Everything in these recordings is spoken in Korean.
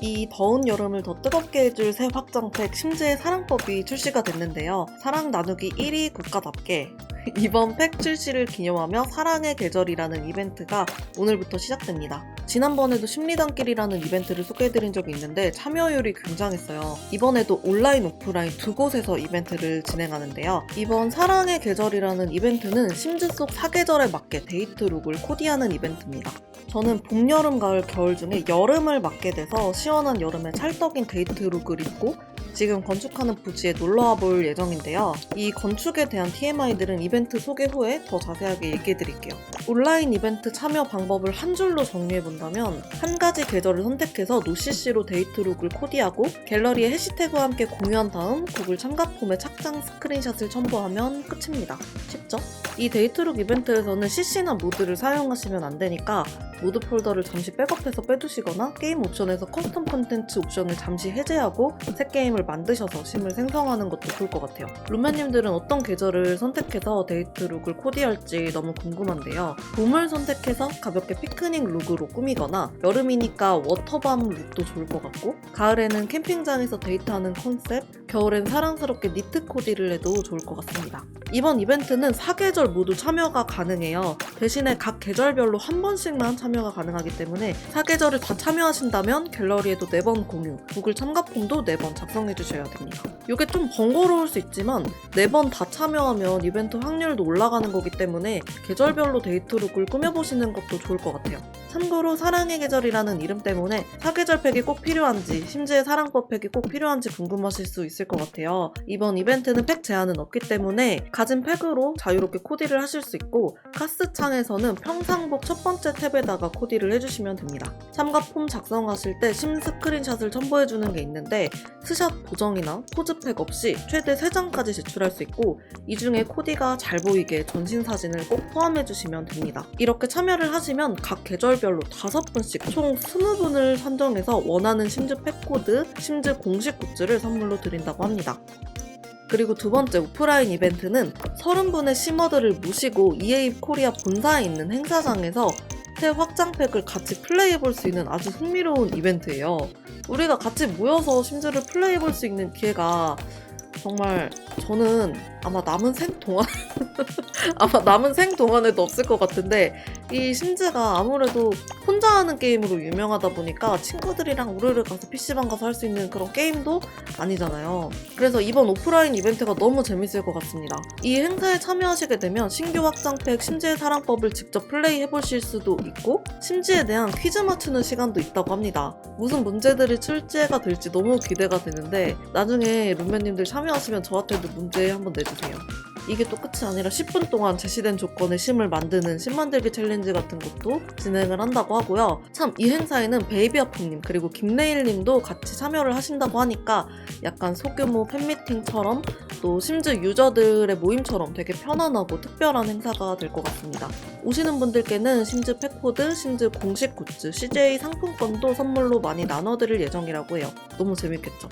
이 더운 여름을 더 뜨겁게 해줄 새 확장팩 심지의 사랑법이 출시가 됐는데요. 사랑 나누기 1위 국가답게 이번 팩 출시를 기념하며 사랑의 계절이라는 이벤트가 오늘부터 시작됩니다. 지난번에도 심리단길이라는 이벤트를 소개해드린 적이 있는데 참여율이 굉장했어요. 이번에도 온라인, 오프라인 두 곳에서 이벤트를 진행하는데요. 이번 사랑의 계절이라는 이벤트는 심즈 속 사계절에 맞게 데이트 룩을 코디하는 이벤트입니다. 저는 봄, 여름, 가을, 겨울 중에 여름을 맞게 돼서 시원한 여름에 찰떡인 데이트 룩을 입고 지금 건축하는 부지에 놀러와 볼 예정인데요. 이 건축에 대한 TMI들은 이벤트 소개 후에 더 자세하게 얘기해 드릴게요. 온라인 이벤트 참여 방법을 한 줄로 정리해 본다면 한 가지 계절을 선택해서 노시시로 데이트 룩을 코디하고 갤러리에 해시태그와 함께 공유한 다음 구글 참가 폼에 착장 스크린샷을 첨부하면 끝입니다. 쉽죠? 이 데이트룩 이벤트에서는 CC나 모드를 사용하시면 안 되니까 모드 폴더를 잠시 백업해서 빼두시거나 게임 옵션에서 커스텀 콘텐츠 옵션을 잠시 해제하고 새 게임을 만드셔서 심을 생성하는 것도 좋을 것 같아요. 룸메님들은 어떤 계절을 선택해서 데이트 룩을 코디할지 너무 궁금한데요. 봄을 선택해서 가볍게 피크닉 룩으로 꾸미거나 여름이니까 워터밤 룩도 좋을 것 같고 가을에는 캠핑장에서 데이트하는 컨셉, 겨울엔 사랑스럽게 니트 코디를 해도 좋을 것 같습니다. 이번 이벤트는 사계절 모두 참여가 가능해요. 대신에 각 계절별로 한 번씩만 참여가 가능하기 때문에 사계절을 다 참여하신다면 갤러리에도 4번 공유, 구글 참가폼도 4번 작성해 주셔야 됩니다. 이게 좀 번거로울 수 있지만 4번 다 참여하면 이벤트 확률도 올라가는 거기 때문에 계절별로 데이트룩을 꾸며보시는 것도 좋을 것 같아요. 참고로 사랑의 계절이라는 이름 때문에 사계절 팩이 꼭 필요한지 심지어 사랑법 팩이 꼭 필요한지 궁금하실 수 있을 것 같아요. 이번 이벤트는 팩 제한은 없기 때문에 가진 팩으로 자유롭게 코디를 하실 수 있고 카스 창에서는 평상복 첫 번째 탭에다가 코디를 해주시면 됩니다. 참가 폼 작성하실 때 심 스크린샷을 첨부해주는 게 있는데 스샷 보정이나 포즈 팩 없이 최대 3장까지 제출할 수 있고 이 중에 코디가 잘 보이게 전신 사진을 꼭 포함해주시면 됩니다. 이렇게 참여를 하시면 각 계절별로 5분씩 총 20분을 선정해서 원하는 심즈 팩 코드, 심즈 공식 굿즈를 선물로 드린다고 합니다. 그리고 두 번째 오프라인 이벤트는 30분의 시머들을 모시고 EA 코리아 본사에 있는 행사장에서 새 확장팩을 같이 플레이해볼 수 있는 아주 흥미로운 이벤트예요. 우리가 같이 모여서 심즈를 플레이해볼 수 있는 기회가 정말 저는 아마 남은 생 동안 아마 남은 생 동안에도 없을 것 같은데 이 심즈가 아무래도 혼자 하는 게임으로 유명하다 보니까 친구들이랑 우르르 가서 PC방 가서 할 수 있는 그런 게임도 아니잖아요. 그래서 이번 오프라인 이벤트가 너무 재밌을 것 같습니다. 이 행사에 참여하시게 되면 신규 확장팩 심지의 사랑법을 직접 플레이 해 보실 수도 있고 심지에 대한 퀴즈 맞추는 시간도 있다고 합니다. 무슨 문제들이 출제가 될지 너무 기대가 되는데 나중에 룸메님들 참여하시면 저한테도 문제 한번 내주세요. 이게 또 끝이 아니라 10분 동안 제시된 조건의 심을 만드는 심 만들기 챌린지 같은 것도 진행을 한다고 하고요. 참 이 행사에는 베이비아프님 그리고 김네일님도 같이 참여를 하신다고 하니까 약간 소규모 팬미팅처럼 또 심즈 유저들의 모임처럼 되게 편안하고 특별한 행사가 될 것 같습니다. 오시는 분들께는 심즈 팩코드, 심즈 공식 굿즈, CJ 상품권도 선물로 많이 나눠드릴 예정이라고 해요. 너무 재밌겠죠?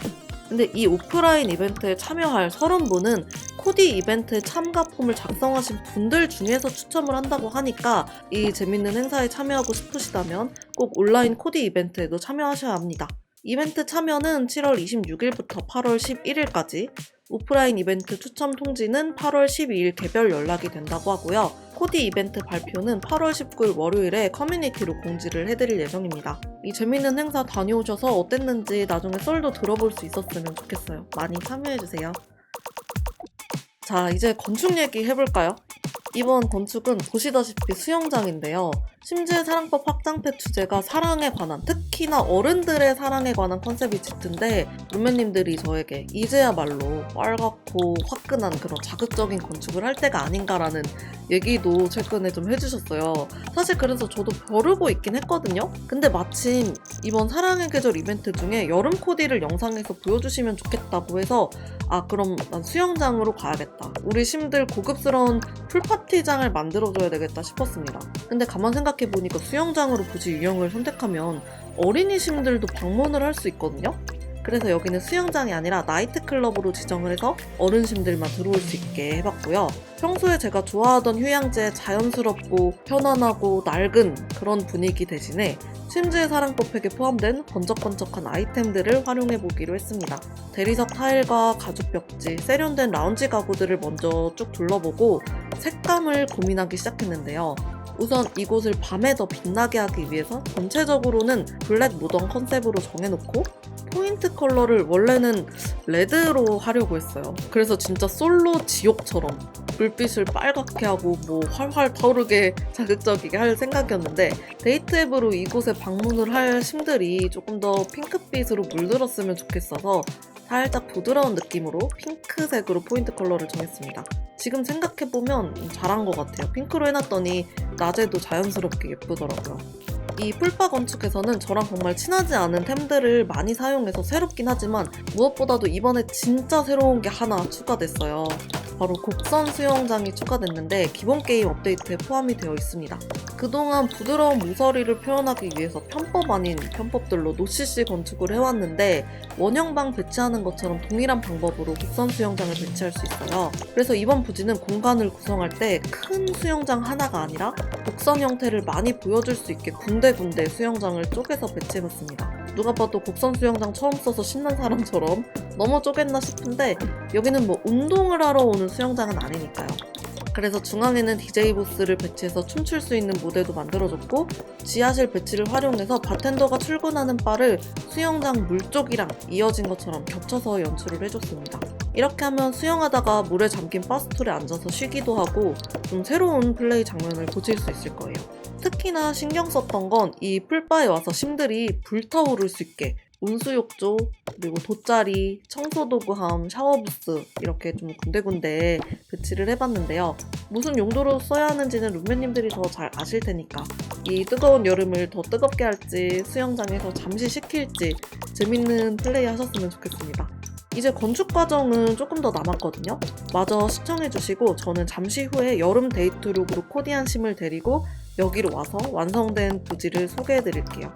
근데 이 오프라인 이벤트에 참여할 30분은 코디 이벤트에 참가 폼을 작성하신 분들 중에서 추첨을 한다고 하니까 이 재밌는 행사에 참여하고 싶으시다면 꼭 온라인 코디 이벤트에도 참여하셔야 합니다. 이벤트 참여는 7월 26일부터 8월 11일까지, 오프라인 이벤트 추첨 통지는 8월 12일 개별 연락이 된다고 하고요. 코디 이벤트 발표는 8월 19일 월요일에 커뮤니티로 공지를 해드릴 예정입니다. 이 재밌는 행사 다녀오셔서 어땠는지 나중에 썰도 들어볼 수 있었으면 좋겠어요. 많이 참여해주세요. 자, 이제 건축 얘기 해볼까요? 이번 건축은 보시다시피 수영장인데요. 심지의 사랑법 확장팩 주제가 사랑에 관한, 특히나 어른들의 사랑에 관한 컨셉이 짙은데, 룸메님들이 저에게 이제야말로 빨갛고 화끈한 그런 자극적인 건축을 할 때가 아닌가라는 얘기도 최근에 좀 해주셨어요. 사실 그래서 저도 벼르고 있긴 했거든요? 근데 마침 이번 사랑의 계절 이벤트 중에 여름 코디를 영상에서 보여주시면 좋겠다고 해서, 아, 그럼 난 수영장으로 가야겠다. 우리 심들 고급스러운 풀파티장을 만들어줘야 되겠다 싶었습니다. 근데 가만 생각해보니까 수영장으로 굳이 유형을 선택하면 어린이 심들도 방문을 할 수 있거든요? 그래서 여기는 수영장이 아니라 나이트클럽으로 지정을 해서 어른심들만 들어올 수 있게 해봤고요. 평소에 제가 좋아하던 휴양지의 자연스럽고 편안하고 낡은 그런 분위기 대신에 심즈의 사랑법 팩에 포함된 번쩍번쩍한 아이템들을 활용해 보기로 했습니다. 대리석 타일과 가죽 벽지, 세련된 라운지 가구들을 먼저 쭉 둘러보고 색감을 고민하기 시작했는데요. 우선 이곳을 밤에 더 빛나게 하기 위해서 전체적으로는 블랙 무덤 컨셉으로 정해놓고 포인트 컬러를 원래는 레드로 하려고 했어요. 그래서 진짜 솔로 지옥처럼 불빛을 빨갛게 하고 뭐 활활 타오르게 자극적이게 할 생각이었는데 데이트 앱으로 이곳에 방문을 할 심들이 조금 더 핑크빛으로 물들었으면 좋겠어서 살짝 부드러운 느낌으로 핑크색으로 포인트 컬러를 정했습니다. 지금 생각해보면 잘한 것 같아요. 핑크로 해놨더니 낮에도 자연스럽게 예쁘더라고요. 이 풀바 건축에서는 저랑 정말 친하지 않은 템들을 많이 사용해서 새롭긴 하지만 무엇보다도 이번에 진짜 새로운 게 하나 추가됐어요. 바로 곡선 수영장이 추가됐는데 기본 게임 업데이트에 포함이 되어 있습니다. 그동안 부드러운 모서리를 표현하기 위해서 편법 아닌 편법들로 노시시 건축을 해왔는데 원형방 배치하는 것처럼 동일한 방법으로 곡선 수영장을 배치할 수 있어요. 그래서 이번 부지는 공간을 구성할 때 큰 수영장 하나가 아니라 곡선 형태를 많이 보여줄 수 있게 군데군데 수영장을 쪼개서 배치해봤습니다. 누가 봐도 곡선 수영장 처음 써서 신난 사람처럼 너무 쪼갰나 싶은데 여기는 뭐 운동을 하러 오는 수영장은 아니니까요. 그래서 중앙에는 DJ 부스를 배치해서 춤출 수 있는 무대도 만들어줬고 지하실 배치를 활용해서 바텐더가 출근하는 바를 수영장 물 쪽이랑 이어진 것처럼 겹쳐서 연출을 해줬습니다. 이렇게 하면 수영하다가 물에 잠긴 바스툴에 앉아서 쉬기도 하고 좀 새로운 플레이 장면을 보실 수 있을 거예요. 특히나 신경 썼던 건 이 풀바에 와서 심들이 불타오를 수 있게 온수욕조, 그리고 돗자리, 청소도구함, 샤워부스 이렇게 좀 군데군데 배치를 해봤는데요. 무슨 용도로 써야 하는지는 룸메님들이 더 잘 아실 테니까 이 뜨거운 여름을 더 뜨겁게 할지 수영장에서 잠시 식힐지 재밌는 플레이 하셨으면 좋겠습니다. 이제 건축 과정은 조금 더 남았거든요. 마저 시청해주시고 저는 잠시 후에 여름 데이트룩으로 코디한 심을 데리고 여기로 와서 완성된 부지를 소개해드릴게요.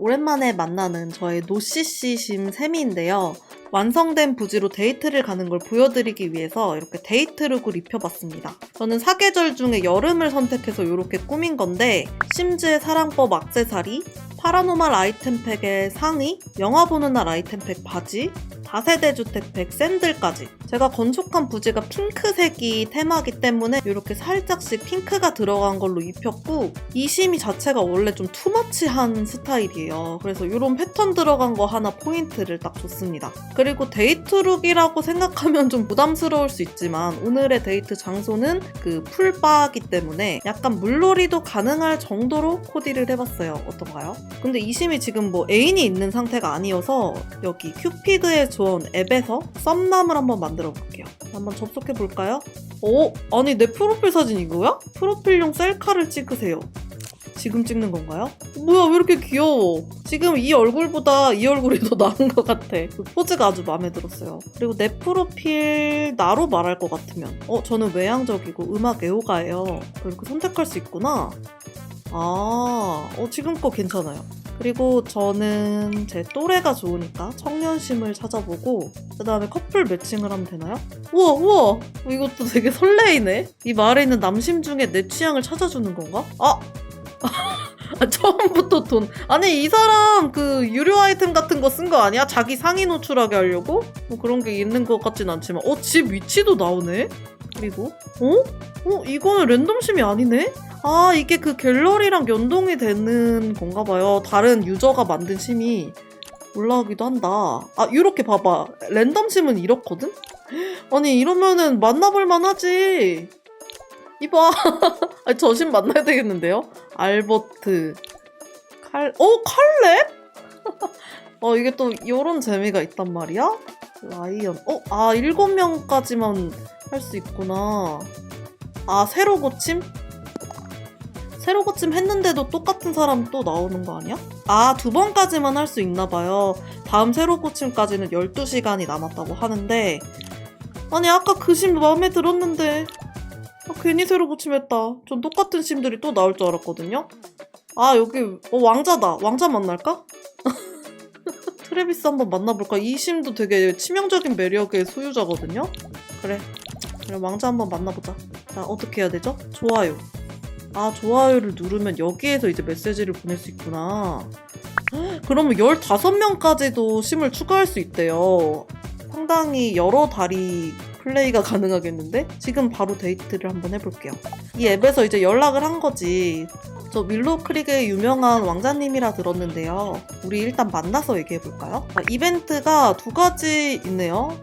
오랜만에 만나는 저의 노시시심 세미인데요. 완성된 부지로 데이트를 가는 걸 보여드리기 위해서 이렇게 데이트룩을 입혀봤습니다. 저는 사계절 중에 여름을 선택해서 이렇게 꾸민 건데 심즈의 사랑법 악세사리, 파라노말 아이템팩의 상의, 영화 보는 날 아이템팩 바지, 다세대 주택팩 샌들까지. 제가 건축한 부지가 핑크색이 테마기 때문에 이렇게 살짝씩 핑크가 들어간 걸로 입혔고 이 심이 자체가 원래 좀 투머치한 스타일이에요. 그래서 이런 패턴 들어간 거 하나 포인트를 딱 줬습니다. 그리고 데이트룩이라고 생각하면 좀 부담스러울 수 있지만 오늘의 데이트 장소는 그 풀바기 때문에 약간 물놀이도 가능할 정도로 코디를 해봤어요. 어떤가요? 근데 이 심이 지금 뭐 애인이 있는 상태가 아니어서 여기 큐피드의 조언 앱에서 썸남을 한번 만들어 볼게요. 한번 접속해 볼까요? 오, 아니 내 프로필 사진 이거야? 프로필용 셀카를 찍으세요. 지금 찍는 건가요? 뭐야 왜 이렇게 귀여워? 지금 이 얼굴보다 이 얼굴이 더 나은 것 같아. 그 포즈가 아주 마음에 들었어요. 그리고 내 프로필 나로 말할 것 같으면 어 저는 외향적이고 음악 애호가예요. 이렇게 선택할 수 있구나. 아, 어, 지금 거 괜찮아요. 그리고 저는 제 또래가 좋으니까 청년심을 찾아보고 그 다음에 커플 매칭을 하면 되나요? 우와 우와 이것도 되게 설레이네 이 마을에 있는 남심 중에 내 취향을 찾아주는 건가? 아! 아, 처음부터 돈 아니 이 사람 그 유료 아이템 같은 거 쓴 거 아니야? 자기 상의 노출하게 하려고? 뭐 그런 게 있는 것 같진 않지만 어 집 위치도 나오네? 그리고 어? 어 이거는 랜덤심이 아니네? 아, 이게 그 갤러리랑 연동이 되는 건가 봐요. 다른 유저가 만든 심이 올라오기도 한다. 아, 이렇게 봐봐. 랜덤 심은 이렇거든? 아니, 이러면은 만나볼만 하지. 이봐. 저심 만나야 되겠는데요? 알버트. 칼, 어, 칼렙? 어, 이게 또 이런 재미가 있단 말이야? 라이언. 어, 아, 일곱 명까지만 할 수 있구나. 아, 새로 고침? 새로 고침 했는데도 똑같은 사람 또 나오는 거 아니야? 아, 두 번까지만 할 수 있나 봐요. 다음 새로 고침까지는 12시간이 남았다고 하는데 아니, 아까 그 심 마음에 들었는데 아, 괜히 새로 고침했다. 전 똑같은 심들이 또 나올 줄 알았거든요. 아, 여기 어, 왕자다. 왕자 만날까? 트레비스 한번 만나볼까? 이 심도 되게 치명적인 매력의 소유자거든요. 그래. 그래, 왕자 한번 만나보자. 자, 어떻게 해야 되죠? 좋아요. 아, 좋아요를 누르면 여기에서 이제 메시지를 보낼 수 있구나. 헉, 그러면 15명까지도 심을 추가할 수 있대요. 상당히 여러 다리 플레이가 가능하겠는데? 지금 바로 데이트를 한번 해볼게요. 이 앱에서 이제 연락을 한 거지. 저 밀로 크릭의 유명한 왕자님이라 들었는데요. 우리 일단 만나서 얘기해볼까요? 아, 이벤트가 두 가지 있네요.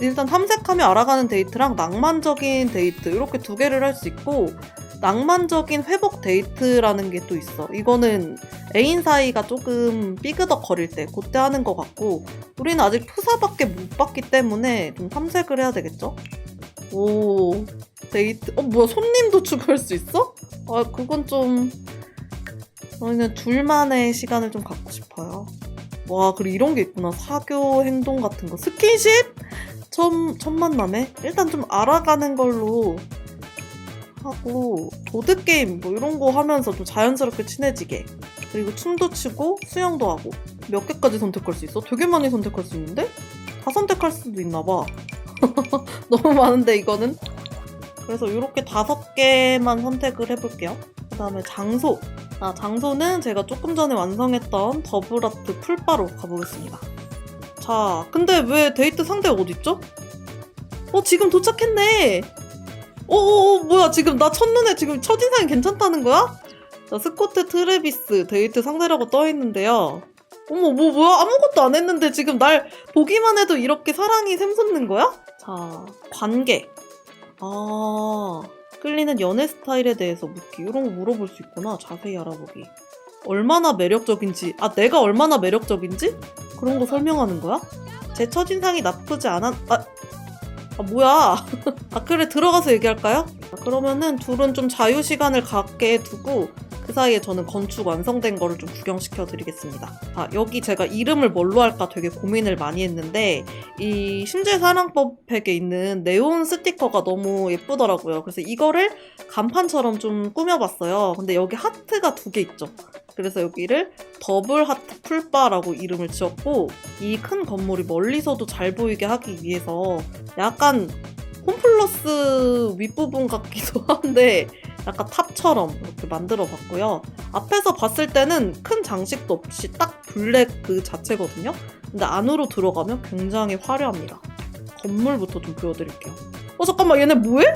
일단 탐색하며 알아가는 데이트랑 낭만적인 데이트 이렇게 두 개를 할 수 있고 낭만적인 회복 데이트라는 게 또 있어. 이거는 애인 사이가 조금 삐그덕 거릴 때 그때 하는 것 같고 우리는 아직 푸사밖에 못 봤기 때문에 좀 탐색을 해야 되겠죠? 오 데이트 어 뭐야 손님도 추가할 수 있어? 아 그건 좀 저희는 둘만의 시간을 좀 갖고 싶어요. 와 그리고 이런 게 있구나 사교 행동 같은 거 스킨십 처음 첫 만남에 일단 좀 알아가는 걸로 하고 보드 게임 뭐 이런 거 하면서 좀 자연스럽게 친해지게 그리고 춤도 추고 수영도 하고 몇 개까지 선택할 수 있어? 되게 많이 선택할 수 있는데 다 선택할 수도 있나 봐. 너무 많은데 이거는 그래서 이렇게 다섯 개만 선택을 해볼게요. 그 다음에 장소 아 장소는 제가 조금 전에 완성했던 더블아트 풀바로 가보겠습니다. 자 근데 왜 데이트 상대가 어딨죠? 어 지금 도착했네. 어어어 뭐야 지금 나 첫눈에 지금 첫인상이 괜찮다는 거야? 자 스코트 트레비스 데이트 상대라고 떠 있는데요. 어머 뭐 뭐야 아무것도 안 했는데 지금 날 보기만 해도 이렇게 사랑이 샘솟는 거야? 자 관계 아 끌리는 연애 스타일에 대해서 묻기 이런 거 물어볼 수 있구나 자세히 알아보기 얼마나 매력적인지 아 내가 얼마나 매력적인지 그런 거 설명하는 거야? 제 첫인상이 나쁘지 않아 아, 아 뭐야 아 그래 들어가서 얘기할까요? 아, 그러면은 둘은 좀 자유 시간을 갖게 두고 그 사이에 저는 건축 완성된 거를 좀 구경시켜 드리겠습니다. 아, 여기 제가 이름을 뭘로 할까 되게 고민을 많이 했는데 이 심재 사랑법 팩에 있는 네온 스티커가 너무 예쁘더라고요. 그래서 이거를 간판처럼 좀 꾸며봤어요. 근데 여기 하트가 두 개 있죠. 그래서 여기를 더블 하트 풀바라고 이름을 지었고 이 큰 건물이 멀리서도 잘 보이게 하기 위해서 약간 홈플러스 윗부분 같기도 한데 약간 탑처럼 이렇게 만들어 봤고요. 앞에서 봤을 때는 큰 장식도 없이 딱 블랙 그 자체거든요. 근데 안으로 들어가면 굉장히 화려합니다. 건물부터 좀 보여드릴게요. 어 잠깐만 얘네 뭐해?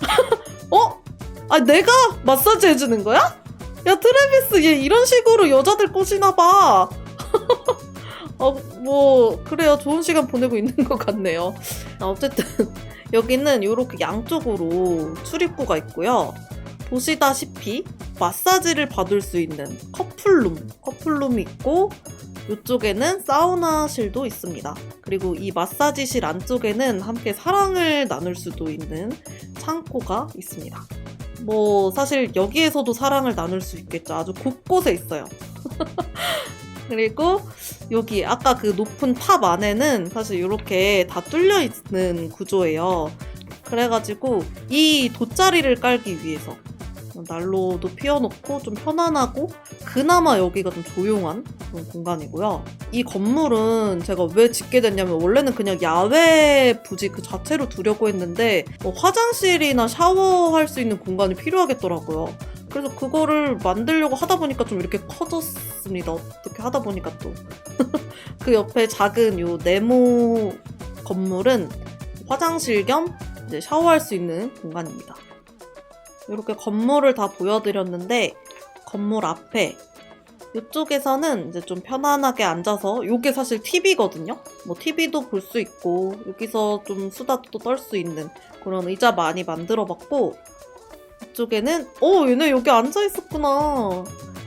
어? 아 내가 마사지 해주는 거야? 야 트래비스 얘 이런 식으로 여자들 꼬시나 봐. 어, 뭐 그래요 좋은 시간 보내고 있는 것 같네요. 아, 어쨌든 여기는 이렇게 양쪽으로 출입구가 있고요. 보시다시피 마사지를 받을 수 있는 커플룸, 커플룸이 있고 이쪽에는 사우나실도 있습니다. 그리고 이 마사지실 안쪽에는 함께 사랑을 나눌 수도 있는 창고가 있습니다. 뭐 사실 여기에서도 사랑을 나눌 수 있겠죠. 아주 곳곳에 있어요. 그리고 여기 아까 그 높은 탑 안에는 사실 이렇게 다 뚫려 있는 구조예요. 그래가지고 이 돗자리를 깔기 위해서 난로도 피워놓고 좀 편안하고 그나마 여기가 좀 조용한 그런 공간이고요. 이 건물은 제가 왜 짓게 됐냐면 원래는 그냥 야외 부지 그 자체로 두려고 했는데 뭐 화장실이나 샤워할 수 있는 공간이 필요하겠더라고요. 그래서 그거를 만들려고 하다 보니까 좀 이렇게 커졌습니다. 어떻게 하다 보니까 또. 그 옆에 작은 요 네모 건물은 화장실 겸 이제 샤워할 수 있는 공간입니다. 이렇게 건물을 다 보여드렸는데 건물 앞에 이쪽에서는 이제 좀 편안하게 앉아서 이게 사실 TV거든요. 뭐 TV도 볼 수 있고 여기서 좀 수다도 떨 수 있는 그런 의자 많이 만들어봤고 이쪽에는 어 얘네 여기 앉아 있었구나.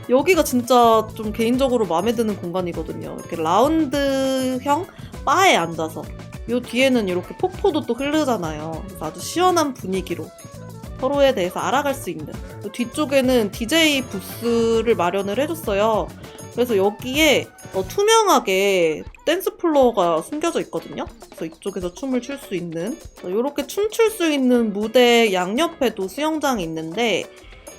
여기가 진짜 좀 개인적으로 마음에 드는 공간이거든요. 이렇게 라운드형 바에 앉아서 요 뒤에는 이렇게 폭포도 또 흐르잖아요. 아주 시원한 분위기로 서로에 대해서 알아갈 수 있는 요 뒤쪽에는 DJ 부스를 마련을 해줬어요. 그래서 여기에 어, 투명하게 댄스 플로어가 숨겨져 있거든요. 그래서 이쪽에서 춤을 출 수 있는 이렇게 춤출 수 있는 무대 양옆에도 수영장이 있는데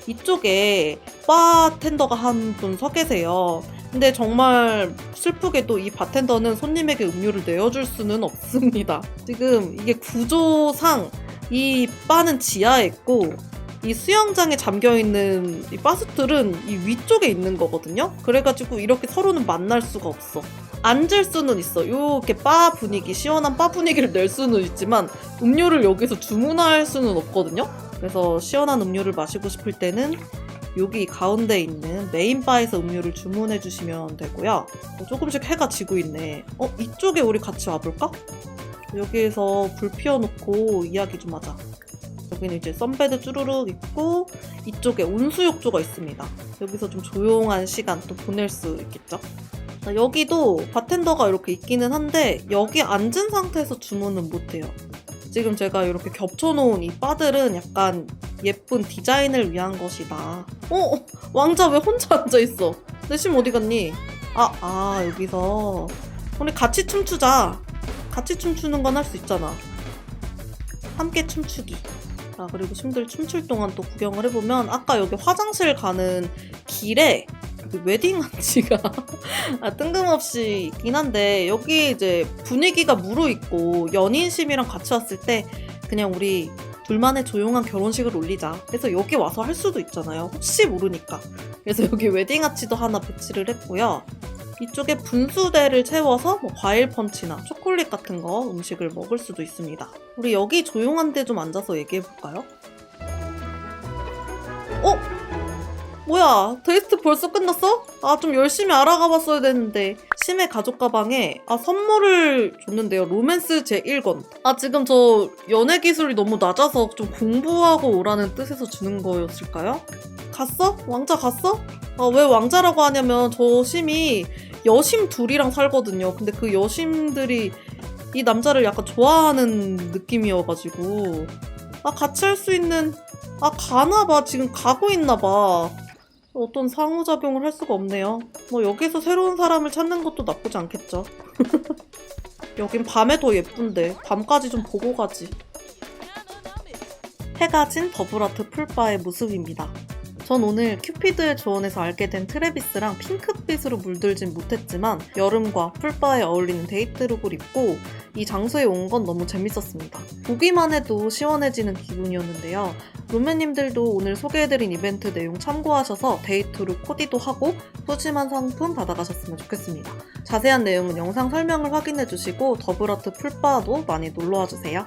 이쪽에 바텐더가 한 분 서 계세요. 근데 정말 슬프게도 이 바텐더는 손님에게 음료를 내어줄 수는 없습니다. 지금 이게 구조상 이 바는 지하에 있고 이 수영장에 잠겨 있는 이 바스툴은 이 위쪽에 있는 거거든요. 그래가지고 이렇게 서로는 만날 수가 없어. 앉을 수는 있어. 요렇게 바 분위기, 시원한 바 분위기를 낼 수는 있지만 음료를 여기서 주문할 수는 없거든요. 그래서 시원한 음료를 마시고 싶을 때는 여기 가운데 있는 메인 바에서 음료를 주문해 주시면 되고요. 어, 조금씩 해가 지고 있네. 어, 이쪽에 우리 같이 와볼까? 여기에서 불 피워놓고 이야기 좀 하자. 여기는 이제 썬베드 쭈루룩 있고 이쪽에 온수욕조가 있습니다. 여기서 좀 조용한 시간 또 보낼 수 있겠죠? 아, 여기도 바텐더가 이렇게 있기는 한데 여기 앉은 상태에서 주문은 못해요. 지금 제가 이렇게 겹쳐놓은 이 바들은 약간 예쁜 디자인을 위한 것이다. 어? 왕자 왜 혼자 앉아있어? 내 심 어디 갔니? 아, 아, 여기서. 우리 같이 춤추자. 같이 춤추는 건 할 수 있잖아. 함께 춤추기. 아, 그리고 심들 춤출 동안 또 구경을 해보면 아까 여기 화장실 가는 길에 그 웨딩 한지가 아, 뜬금없이 있긴 한데 여기 이제 분위기가 무르익고 연인심이랑 같이 왔을 때 그냥 우리 둘만의 조용한 결혼식을 올리자. 그래서 여기 와서 할 수도 있잖아요. 혹시 모르니까. 그래서 여기 웨딩 아치도 하나 배치를 했고요. 이쪽에 분수대를 채워서 뭐 과일 펀치나 초콜릿 같은 거 음식을 먹을 수도 있습니다. 우리 여기 조용한 데 좀 앉아서 얘기해 볼까요? 어? 뭐야 테스트 벌써 끝났어? 아 좀 열심히 알아가 봤어야 되는데 심해 가족 가방에 아 선물을 줬는데요 로맨스 제1권 아 지금 저 연애 기술이 너무 낮아서 좀 공부하고 오라는 뜻에서 주는 거였을까요? 갔어? 왕자 갔어? 아 왜 왕자라고 하냐면 저 심이 여심 둘이랑 살거든요 근데 그 여심들이 이 남자를 약간 좋아하는 느낌이어가지고 아 같이 할 수 있는 아 가나봐 지금 가고 있나봐 어떤 상호작용을 할 수가 없네요. 뭐 여기서 새로운 사람을 찾는 것도 나쁘지 않겠죠. 여긴 밤에 더 예쁜데 밤까지 좀 보고 가지. 해가 진 더블아트 풀바의 모습입니다. 전 오늘 큐피드의 조언에서 알게 된 트레비스랑 핑크빛으로 물들진 못했지만 여름과 풀바에 어울리는 데이트룩을 입고 이 장소에 온 건 너무 재밌었습니다. 보기만 해도 시원해지는 기분이었는데요. 룸메님들도 오늘 소개해드린 이벤트 내용 참고하셔서 데이트룩 코디도 하고 푸짐한 상품 받아가셨으면 좋겠습니다. 자세한 내용은 영상 설명을 확인해주시고 더블아트 풀바도 많이 놀러와주세요.